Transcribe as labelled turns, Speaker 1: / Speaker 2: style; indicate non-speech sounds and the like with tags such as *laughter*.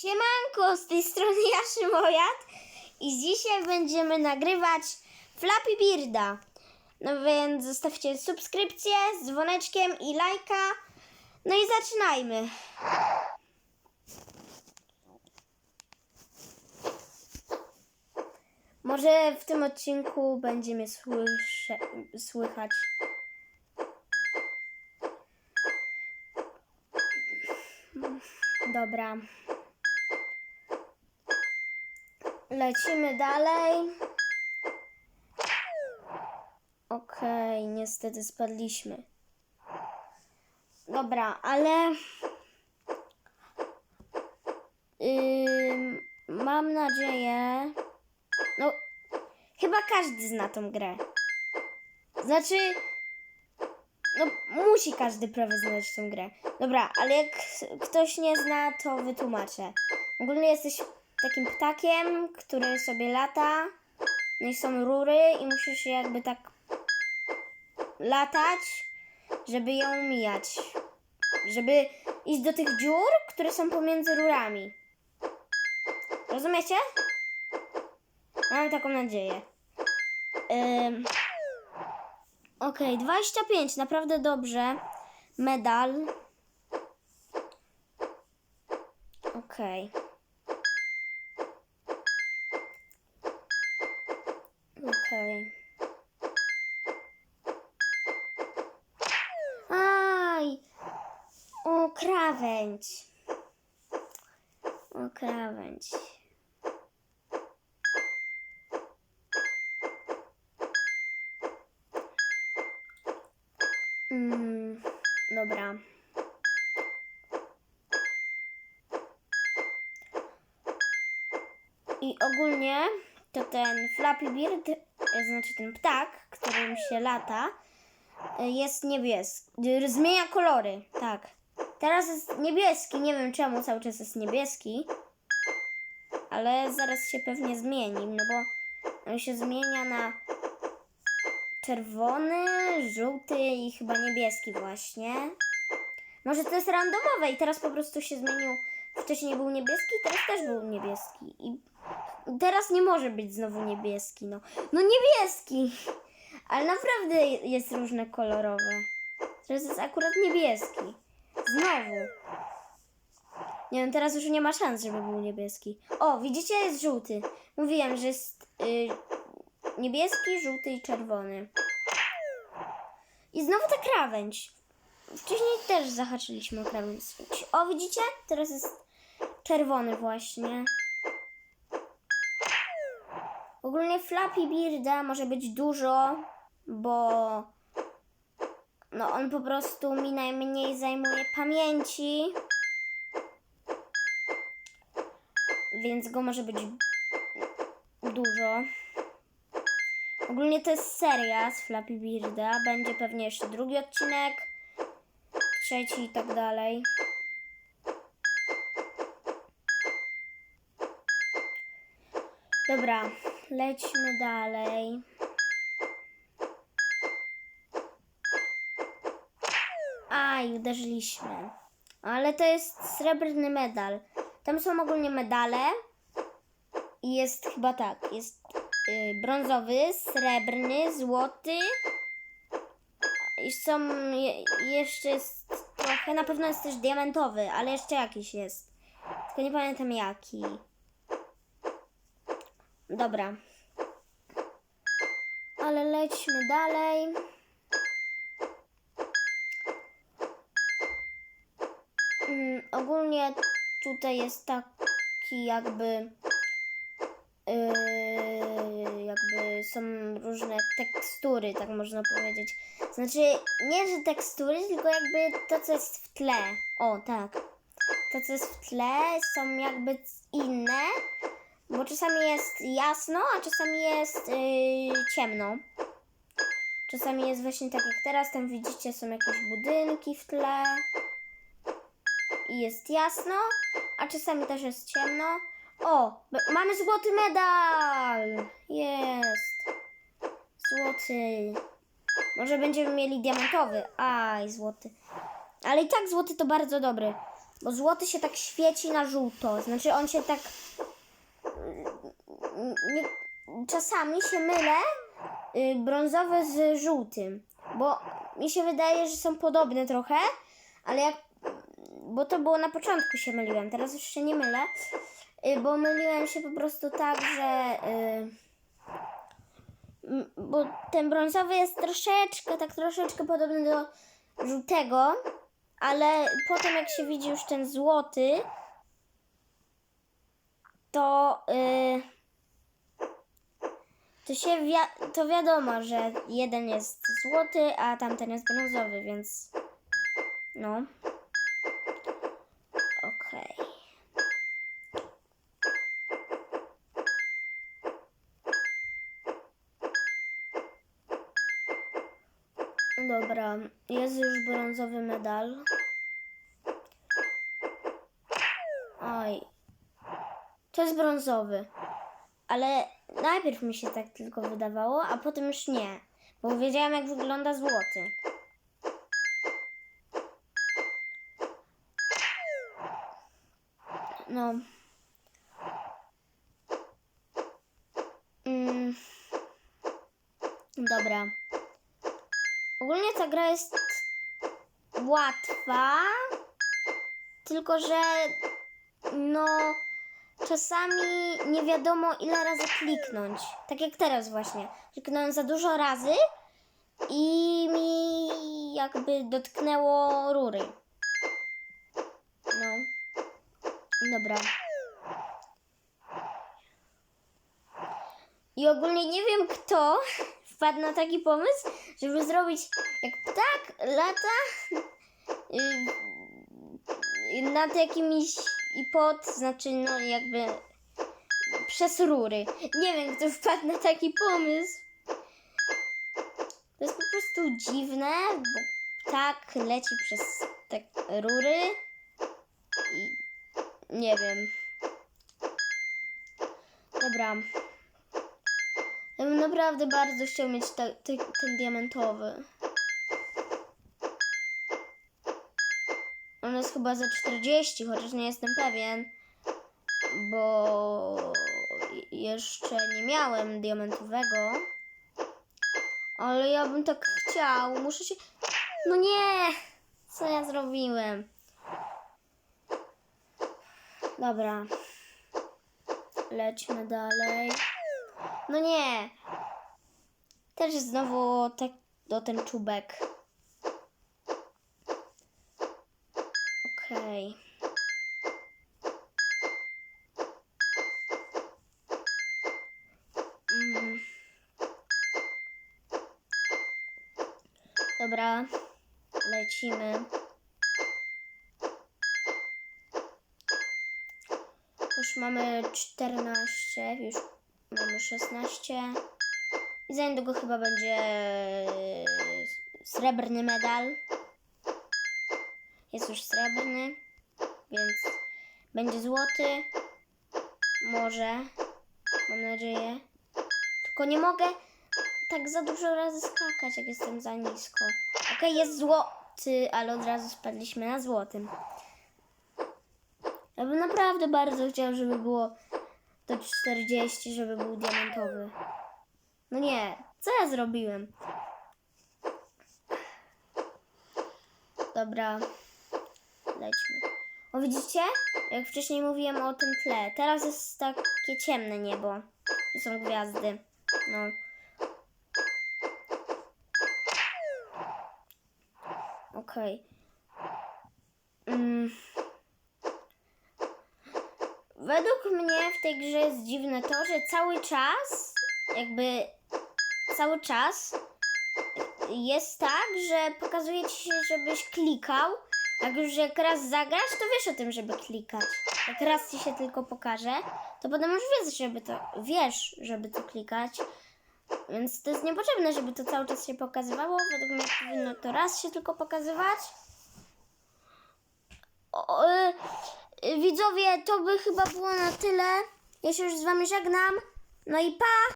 Speaker 1: Siemanko, z tej strony ja Szymojat i dzisiaj będziemy nagrywać Flappy Birda. No więc zostawcie subskrypcję z dzwoneczkiem i lajka. No i zaczynajmy. Może w tym odcinku będzie mnie słysze, słychać. Dobra. Lecimy dalej. Okej, niestety spadliśmy. Dobra, ale. Ym, mam nadzieję. No, chyba każdy zna tą grę. Znaczy. No, musi każdy prawie znać tą grę. Dobra, ale jak ktoś nie zna, to wytłumaczę. Ogólnie jesteś takim ptakiem, który sobie lata. No i są rury i musisz jakby tak latać, żeby ją mijać. Żeby iść do tych dziur, które są pomiędzy rurami. Rozumiecie? Mam taką nadzieję. Ym... Okej, 25, naprawdę dobrze. Medal. Okej. Okej. Aj! O, krawędź. O, krawędź. Mm, dobra. I ogólnie to ten Flappy Bird, znaczy ten ptak, którym się lata, e, jest niebieski. Zmienia kolory, tak. Teraz jest niebieski, nie wiem czemu cały czas jest niebieski, ale zaraz się pewnie zmieni, no bo on się zmienia na czerwony, żółty i chyba niebieski właśnie. Może to jest randomowe i teraz po prostu się zmienił. Wcześniej był niebieski, teraz też był niebieski. I teraz nie może być znowu niebieski, no. No niebieski! Ale naprawdę jest różne kolorowe. Teraz jest akurat niebieski. Znowu. Nie wiem, teraz już nie ma szans, żeby był niebieski. O, widzicie, jest żółty. Mówiłem, że jest y, niebieski, żółty i czerwony. I znowu ta krawędź. Wcześniej też zahaczyliśmy o krawędź. O, widzicie? Teraz jest czerwony właśnie. Ogólnie Flappy Birda może być dużo, bo no on po prostu mi najmniej zajmuje pamięci. Więc go może być dużo. Ogólnie to jest seria z Flappy Birda. Będzie pewnie jeszcze drugi odcinek, trzeci i tak dalej. Dobra, lećmy dalej. Aj, uderzyliśmy. Ale to jest srebrny medal. Tam są ogólnie medale. I jest chyba tak, jest y, brązowy, srebrny, złoty. I są je, jeszcze jest trochę, na pewno jest też diamentowy, ale jeszcze jakiś jest. Tylko nie pamiętam jaki. Dobra. Ale lećmy dalej. Mm, ogólnie tutaj jest taki jakby yy, jakby są różne tekstury, tak można powiedzieć. Znaczy, nie, że tekstury, tylko jakby to, co jest w tle. O, tak. To, co jest w tle, są jakby inne, bo czasami jest jasno, a czasami jest yy, ciemno. Czasami jest właśnie tak jak teraz, tam widzicie, są jakieś budynki w tle i jest jasno, a czasami też jest ciemno. O, mamy złoty medal! Jest. Złoty. Może będziemy mieli diamentowy. Aj, złoty. Ale i tak złoty to bardzo dobry. Bo złoty się tak świeci na żółto. Znaczy on się tak. Nie, czasami się mylę y, brązowy z żółtym. Bo mi się wydaje, że są podobne trochę, ale jak. Bo to było na początku się myliłem, teraz już się nie mylę. Y, bo myliłem się po prostu tak, że. Y, bo ten brązowy jest troszeczkę, tak troszeczkę podobny do żółtego, ale potem jak się widzi już ten złoty, to y, to się wi- to wiadomo, że jeden jest złoty, a tamten jest brązowy, więc no. Okej. Dobra, jest już brązowy medal. To jest brązowy. Ale najpierw mi się tak tylko wydawało, a potem już nie. Bo wiedziałam, jak wygląda złoty. No. Mm. Dobra. Ogólnie ta gra jest łatwa, tylko że no czasami nie wiadomo ile razy kliknąć. Tak jak teraz właśnie. Kliknąłem za dużo razy i mi jakby dotknęło rury. No. Dobra. I ogólnie nie wiem kto *laughs* wpadł na taki pomysł, żeby zrobić jak ptak lata yy, nad jakimiś i pod, znaczy no jakby przez rury. Nie wiem kto wpadł na taki pomysł. To jest po prostu dziwne, bo ptak leci przez te rury i nie wiem. Dobra. Ja bym naprawdę bardzo chciał mieć te, ten diamentowy. Jest chyba za 40, chociaż nie jestem pewien, bo jeszcze nie miałem diamentowego. Ale ja bym tak chciał. Muszę się. No nie! Co ja zrobiłem? Dobra. Lećmy dalej. No nie. Też znowu tak do ten czubek. Okej. Mhm. Dobra. Lecimy. Już mamy 14, już mamy 16. I za niedługo chyba będzie srebrny medal. Jest już srebrny, więc będzie złoty. Może, mam nadzieję. Tylko nie mogę tak za dużo razy skakać, jak jestem za nisko. Okej, jest złoty, ale od razu spadliśmy na złotym. Ja bym naprawdę bardzo chciał, żeby było to 40, żeby był diamentowy. No nie, co ja zrobiłem? Dobra, lećmy. O, widzicie? Jak wcześniej mówiłem o tym tle. Teraz jest takie ciemne niebo. I są gwiazdy. No. Okej. Mm. Według mnie w tej grze jest dziwne to, że cały czas, jakby cały czas jest tak, że pokazuje ci się, żebyś klikał. Jak już jak raz zagrasz, to wiesz o tym, żeby klikać. Jak raz ci się tylko pokaże, to potem już wiesz, żeby to, wiesz, żeby to klikać. Więc to jest niepotrzebne, żeby to cały czas się pokazywało. Według mnie powinno to raz się tylko pokazywać. O, y, widzowie, to by chyba było na tyle. Ja się już z wami żegnam. No i pa!